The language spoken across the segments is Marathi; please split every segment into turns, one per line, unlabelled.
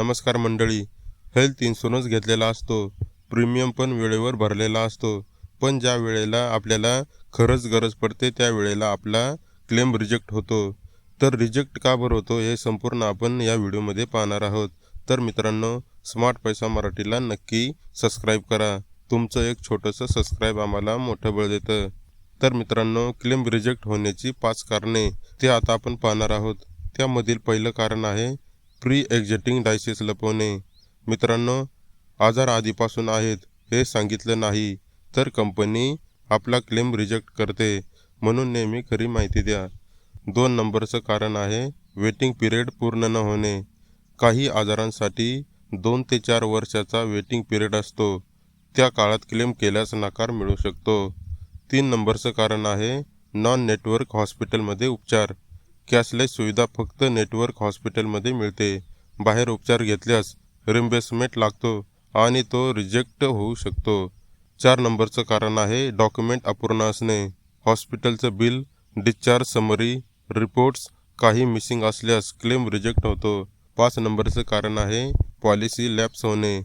नमस्कार मंडळी. हेल्थ इन्शुरन्स घेतलेला असतो. प्रीमियम पण वेळेवर भरलेला असतो. पण ज्या वेळेला आपल्याला खरंच गरज पडते त्या वेळेला आपला क्लेम रिजेक्ट होतो. तर रिजेक्ट का बरं होतो हे संपूर्ण आपण या व्हिडिओमध्ये पाहणार आहोत. तर मित्रांनो स्मार्ट पैसा मराठीला नक्की सबस्क्राईब करा. तुमचं एक छोटंसं सबस्क्राईब आम्हाला मोठं बळ देतं. तर मित्रांनो क्लेम रिजेक्ट होण्याची पाच कारणे ते आता आपण पाहणार आहोत. त्यामधील पहिलं कारण आहे प्री एक्झिटिंग डायसिस लपवणे. मित्रांनो आजार आधीपासून आहेत हे सांगितलं नाही तर कंपनी आपला क्लेम रिजेक्ट करते म्हणून नेहमी खरी माहिती द्या. दोन नंबरचं कारण आहे वेटिंग पिरियड पूर्ण न होणे. काही आजारांसाठी दोन ते चार वर्षाचा वेटिंग पिरियड असतो त्या काळात क्लेम केल्यास नकार मिळू शकतो. तीन नंबरचं कारण आहे नॉन नेटवर्क हॉस्पिटलमध्ये उपचार. कॅशलेस सुविधा फक्त नेटवर्क हॉस्पिटलमध्ये मिळते. बाहेर उपचार घेतल्यास रिम्बेसमेंट लागतो आणि तो रिजेक्ट होऊ शकतो. चार नंबरचं कारण आहे डॉक्युमेंट अपूर्ण असणे. हॉस्पिटलचं बिल डिस्चार्ज समरी रिपोर्ट्स काही मिसिंग असल्यास क्लेम रिजेक्ट होतो. पाच नंबरचं कारण आहे पॉलिसी लॅप्स होणे.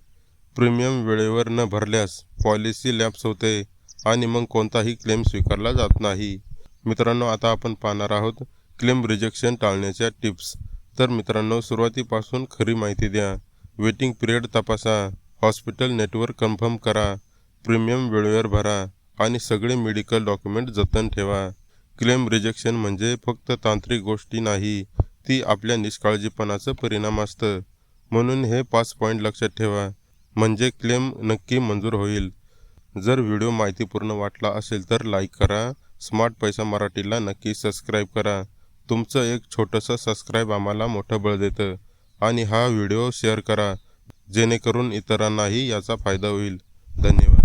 प्रीमियम वेळेवर न भरल्यास पॉलिसी लॅप्स होते आणि मग कोणताही क्लेम स्वीकारला जात नाही. मित्रांनो आता आपण पाहणार आहोत क्लेम रिजेक्शन टाळण्याच्या टिप्स. तर मित्रांनो सुरुवातीपासून खरी माहिती द्या. वेटिंग पिरियड तपासा. हॉस्पिटल नेटवर्क कन्फर्म करा. प्रीमियम वेळेवर भरा आणि सगळे मेडिकल डॉक्युमेंट जतन ठेवा. क्लेम रिजेक्शन म्हणजे फक्त तांत्रिक गोष्टी नाही ती आपल्या निष्काळजीपणाचं परिणाम असतं. म्हणून हे पाच पॉईंट लक्षात ठेवा. म्हणजे क्लेम नक्की मंजूर होईल. जर व्हिडिओ माहितीपूर्ण वाटला असेल तर लाईक करा. स्मार्ट पैसा मराठीला नक्की सबस्क्राईब करा. तुमचं एक छोटंसं सबस्क्राईब आम्हाला मोठं बळ देतं. आणि हा व्हिडिओ शेअर करा जेणेकरून इतरांनाही याचा फायदा होईल. धन्यवाद.